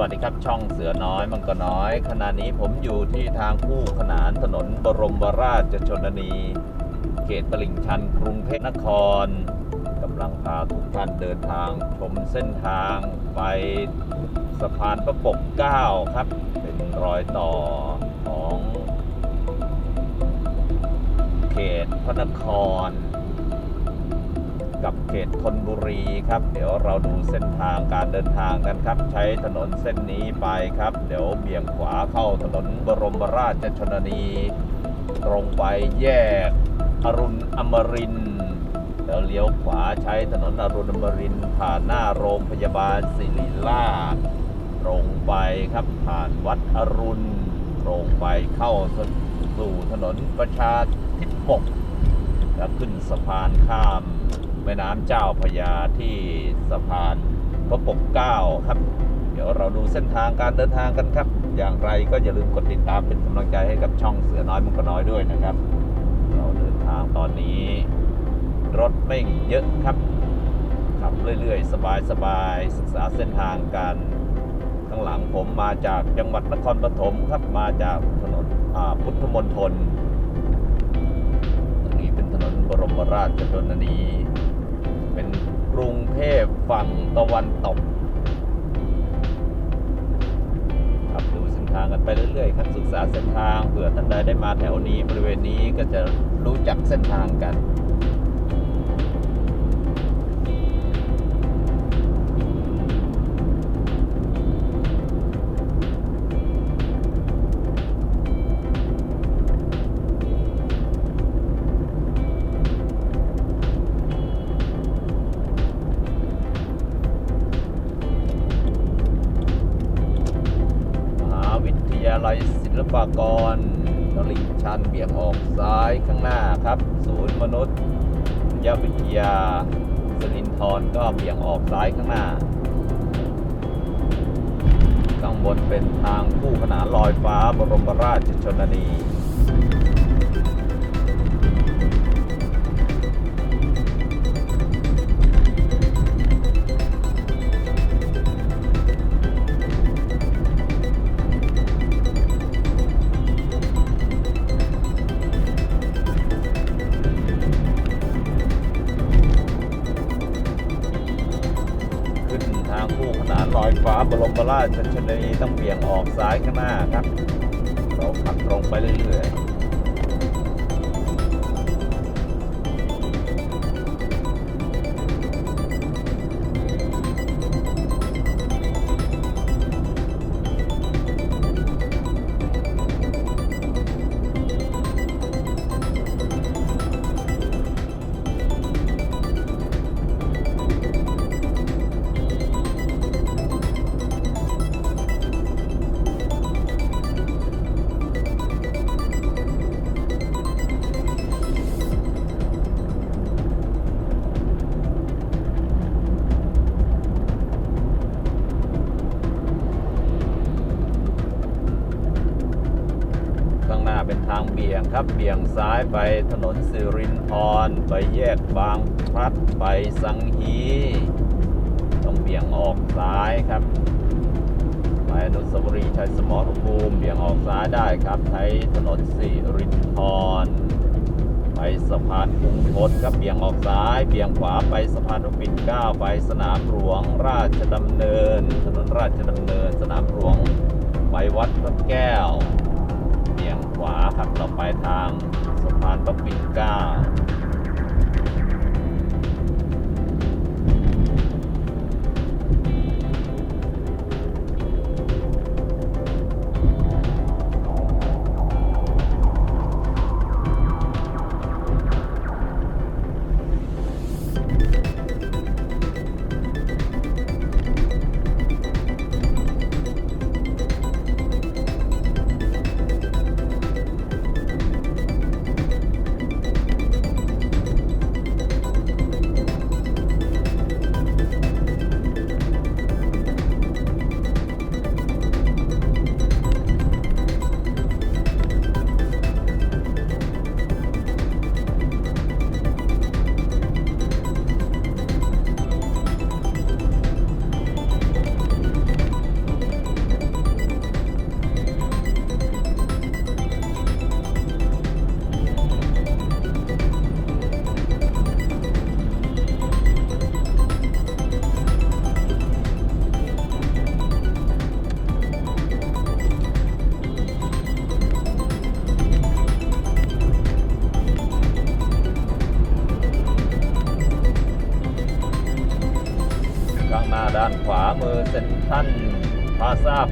วัสดีครับช่องเสือน้อยมังกรน้อย ขณะนี้ผมอยู่ที่ทางคู่ขนานถนนบรมราชชนนี เขตตลิ่งชันกรุงเทพนครกำลังพาทุกท่านเดินทางชมเส้นทางไปสะพานประปกเก้าครับ เป็นรอยต่อของ เขตพระนคร กับเขตธนบุรีครับ เดี๋ยวเราดูเส้นทางการเดินทางกันครับ ใช้ถนนเส้นนี้ไปครับ เดี๋ยวเบี่ยงขวาเข้าถนนบรมราชชนนี ตรงไปแยกอรุณอมรินทร์แล้วเลี้ยวขวาใช้ถนนอรุณอมรินผ่านหน้าโรงพยาบาลศิริราชตรงไปครับผ่านวัดอรุณตรงไปเข้าสู่ถนนประชาธิปกแล้วขึ้นสะพานข้าม แม่น้ำเจ้าพระยาที่สะพานพระปกเกล้าครับ เดี๋ยวเราดูเส้นทางการเดินทางกันครับ อย่างไรก็อย่าลืมกดติดตามเป็นกำลังใจให้กับช่องเสือน้อยมุกน้อยด้วยนะครับ เราเดินทางตอนนี้ รถไม่เยอะครับขับเรื่อยๆ สบายๆศึกษาเส้นทางกันข้างหลังผมมาจากจังหวัดนครปฐมครับมาจากถนนพุทธมณฑลตรงนี้เป็นถนนบรมราชชนนี เป็นกรุงเทพฝั่งตะวันตกครับดูเส้นทางกันไปเรื่อยๆครับศึกษาเส้นทางเผื่อท่านใดได้มาแถวนี้บริเวณนี้ก็จะรู้จักเส้นทางกัน ลัยศิลปากรตลิ่งชันเบี่ยงออกซ้ายข้างหน้าครับ ศูนย์มนุษย์ยวิทยาสลินทรก็เบี่ยงออกซ้ายข้างหน้าข้างบนเป็นทางคู่ขนานลอยฟ้าบรมราชชนนี รมราชชนนีต้องเบี่ยงออกซ้ายข้างหน้าครับเราขับตรงไปเรื่อยๆ ครับเบี่ยงซ้ายไปถนนสิรินธรไปแยกบางพลัดไปสังฮีต้องเบี่ยงออกซ้ายครับไปอนุสาวรีย์ชัยสมรภูมิเบี่ยงออกซ้ายได้ครับใช้ถนนสิรินธรไปสะพานกรุงทนครับเบี่ยงออกซ้าย เบี่ยงขวาไปสะพานพระปิ่นเกล้าไปสนามหลวงราชดำเนิน ถนนราชดำเนิน สนามหลวงไปวัดพระแก้ว ขวาครับเราไปทางสะพานพระปิ่นเกล้า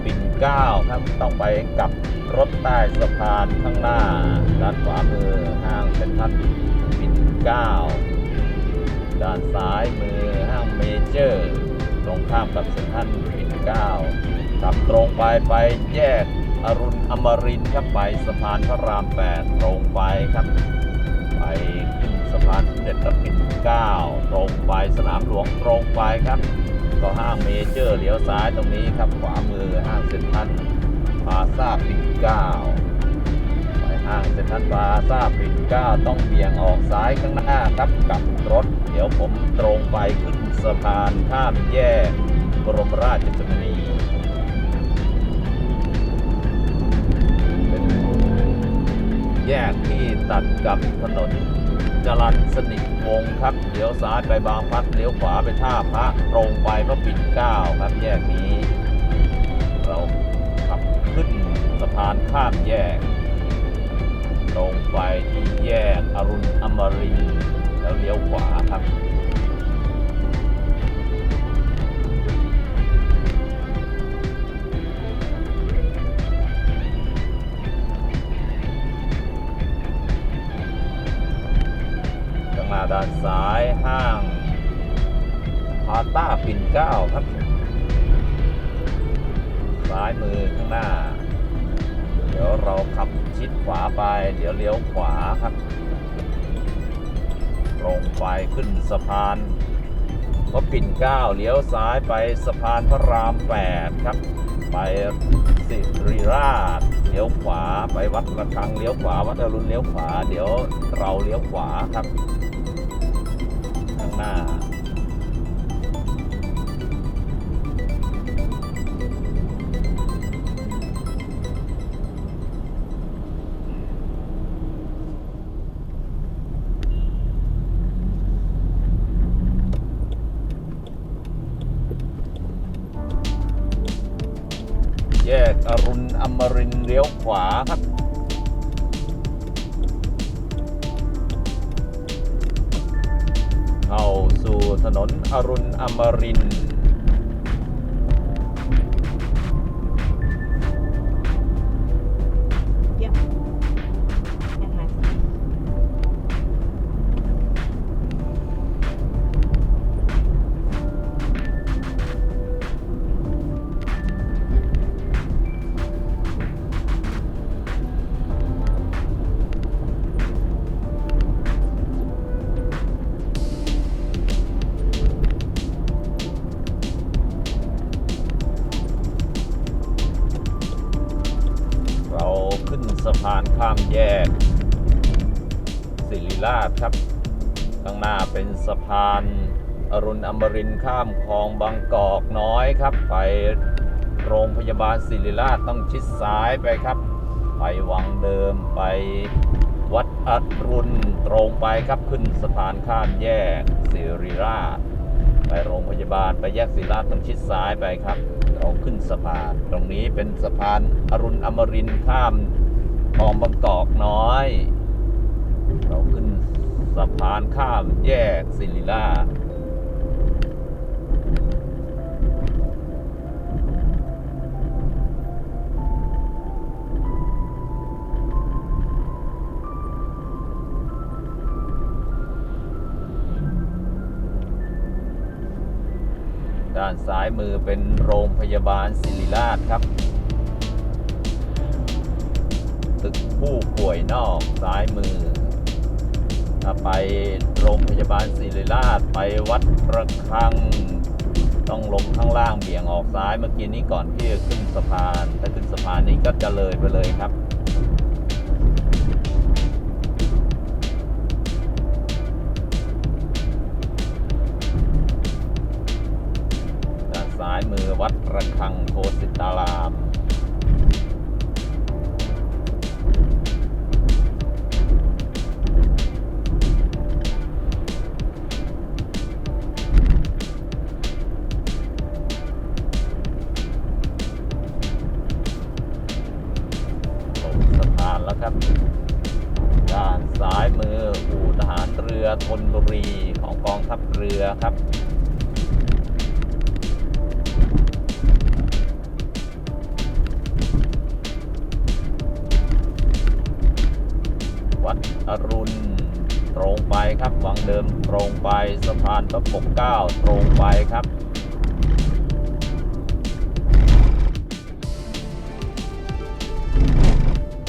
ปิ่นเก้าครับต้องไปกับรถใต้สะพานข้างหน้าด้านขวามือห้างเซ็นทรัลปิ่นเก้าด้านซ้ายมือห้างเมเจอร์ตรงข้ามกับเซ็นทรัลปิ่นเก้าขับตรงไปไปแยกอรุณอมรินทร์ครับไปสะพานพระรามแปดตรงไปครับไปขึ้นสะพานสมเด็จพระปิ่นเก้าตรงไปสนามหลวงตรงไปครับ ก็ห้างเมเจอร์เลี้ยวซ้ายตรงนี้ครับ ขวามือห้างเซ็นทรัลพาซาปิ่นเก้าไปห้างเซ็นทรัลพาซาปิ่นเก้าต้องเบี่ยงออกซ้ายข้างหน้าครับกลับรถ เดี๋ยวผมตรงไปขึ้นสะพานข้ามแยกบรมราชชนนีเป็นแยกที่ตัดกับถนน จรันสนิทวงครับ เลี้ยวซ้ายไปบางพัดเลี้ยวขวาไปท่าพระตรงไปพระปิ่นเกล้าครับแยกนี้ เราขับขึ้นสะพานข้ามแยก ตรงไปที่แยกอรุณอมรินทร์แล้วเลี้ยวขวาครับ ด้านซ้ายห้างพาต้าปิ่นเก้าครับซ้ายมือข้างหน้า เดี๋ยวเราขับชิดขวาไป เดี๋ยวเลี้ยวขวาครับตรงไปขึ้นสะพานพระปิ่นเก้าเลี้ยวซ้ายไปสะพานพระรามแปดครับ ไปสิริราชเลี้ยวขวาไปวัดระฆังเลี้ยวขวาวัดอรุณเลี้ยวขวา เดี๋ยวเราเลี้ยวขวาครับ หน้า นนอรุณอมรินทร์ ราชครับ ข้างหน้าเป็นสะพานอรุณอมรินข้ามคลองบางกอกน้อยครับ ไปโรงพยาบาลศิริราชต้องชิดซ้ายไปครับ ไปวังเดิมไปวัดอรุณตรงไปครับขึ้นสะพานข้ามแยกศิริราช ไปโรงพยาบาลไปแยกศิริราชต้องชิดซ้ายไปครับเราขึ้นสะพาน ตรงนี้เป็นสะพานอรุณอมรินข้ามคลองบางกอกน้อย เราขึ้น สะพานข้ามแยกศิริราชด้านซ้ายมือเป็นโรงพยาบาลศิริราชครับ ตึกผู้ป่วยนอกซ้ายมือ ไปโรงพยาบาลศิริราชไปวัดระฆัง ต้องลงข้างล่างเบี่ยงออกซ้ายเมื่อกี้นี้ก่อนที่จะขึ้นสะพานถ้าขึ้นสะพานนี้ก็จะเลยไปเลยครับด้านซ้ายมือวัดระฆังโคสิตาราม ไปครับวางเดิมตรงไปสะพานพระปกเก้าตรงไปครับ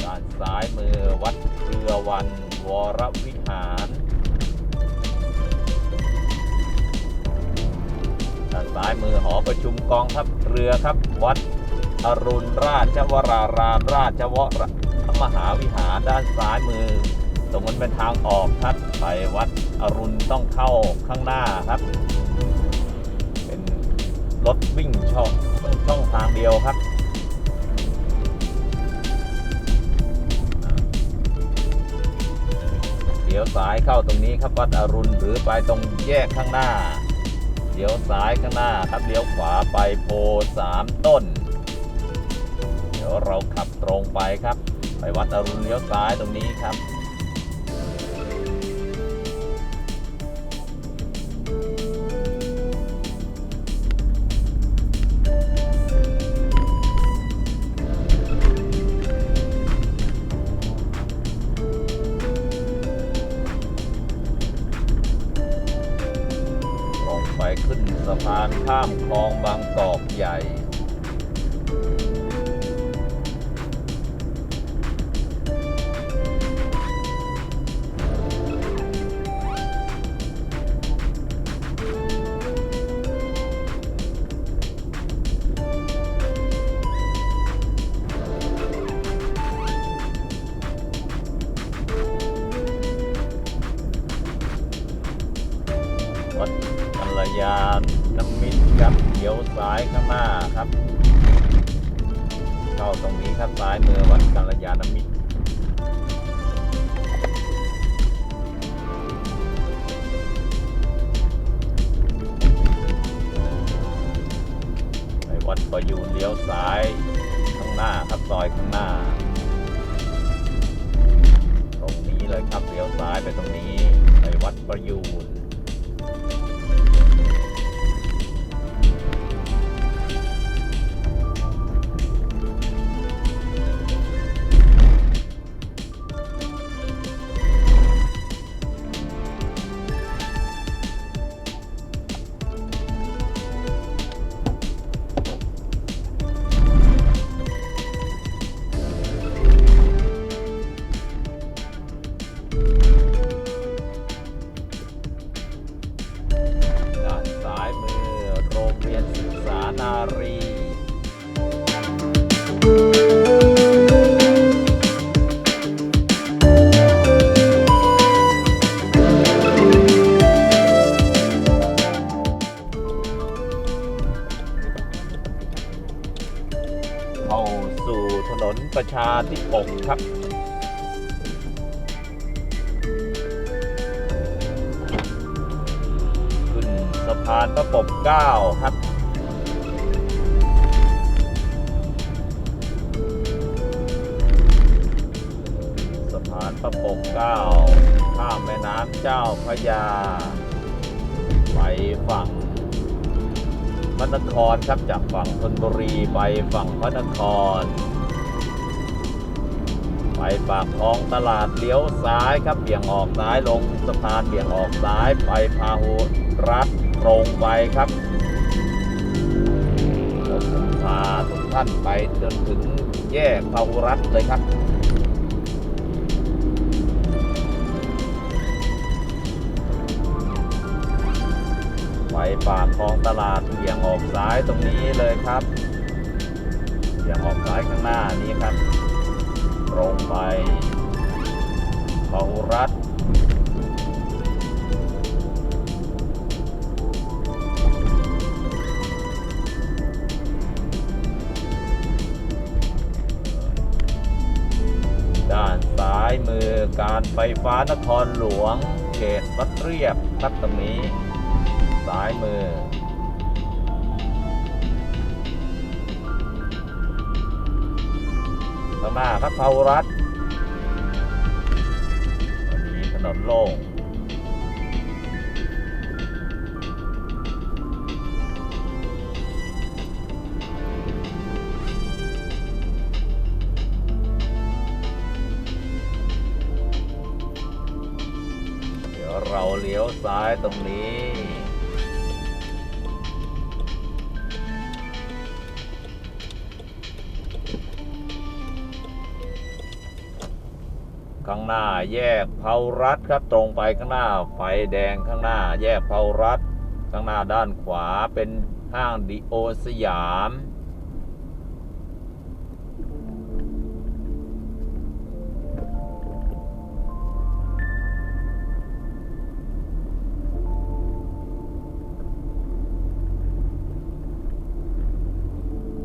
ด้านซ้ายมือวัดเรือวันวรวิหารด้านซ้ายมือหอประชุมกองทัพเรือครับ วัดอรุณราชวรารามราชวรมหาวิหารด้านซ้ายมือ ตรงนั้นเป็นทางออกครับไปวัดอรุณต้องเข้าข้างหน้าครับ เป็นรถวิ่งช่องช่องทางเดียวครับเดี๋ยวซ้ายเข้าตรงนี้ครับวัดอรุณหรือไปตรงแยกข้างหน้าเดี๋ยวซ้ายข้างหน้าครับเลี้ยวขวาไปโพสามต้น เดี๋ยวเราขับตรงไปครับ ไปวัดอรุณเลี้ยวซ้ายตรงนี้ครับ ซอยข้างหน้า ตรงนี้เลยครับเลี้ยวซ้ายไปตรงนี้ไปวัดประยูน ประชาธิปกครับ ขึ้นสะพานพระปกเก้าครับสะพานพระปกเก้าข้ามแม่น้ำเจ้าพระยา ไปฝั่งพระนครครับจากฝั่งธนบุรีไปฝั่งพระนคร ไปปากคลองตลาดเลี้ยวซ้ายครับเบี่ยงออกซ้ายลงสะพานเบี่ยงออกซ้ายไปพาหุรัฐตรงไปครับผมพาทุกท่านไปจนถึงแยกพาหุรัฐเลยครับไปปากคลองตลาดเบี่ยงออกซ้ายตรงนี้เลยครับเบี่ยงออกซ้ายข้างหน้านี้ครับ ตรงไปพาหุรัฐด้านซ้ายมือการไฟฟ้านครหลวง เขตวัดเรียบครัตรงนี้ซ้ายมือ ข้าครับพารัฐวันนี้ถนนโล่งเดี๋ยวเราเลี้ยวซ้ายตรงนี้ ข้างหน้าแยกเผารัฐครับตรงไปข้างหน้าไฟแดงข้างหน้า แยกเผารัฐข้างหน้าด้านขวาเป็นห้างดิโอสยาม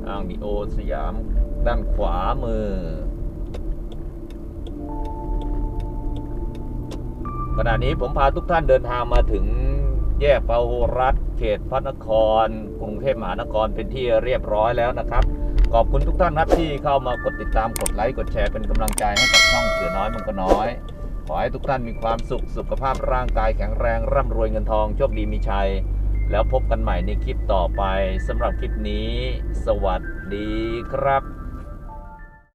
ห้างดิโอสยามด้านขวามือ ขณะนี้ผมพาทุกท่านเดินทางมาถึงแยกพหุรัฐเขตพระนคร กรุงเทพมหานครเป็นที่เรียบร้อยแล้วนะครับ ขอบคุณทุกท่านครับที่เข้ามากดติดตามกดไลค์กดแชร์เป็นกำลังใจให้กับช่องเสือน้อยมันก็น้อย ขอให้ทุกท่านมีความสุขสุขภาพร่างกายแข็งแรงร่ำรวยเงินทองโชคดีมีชัย แล้วพบกันใหม่ในคลิปต่อไปสำหรับคลิปนี้ สวัสดีครับ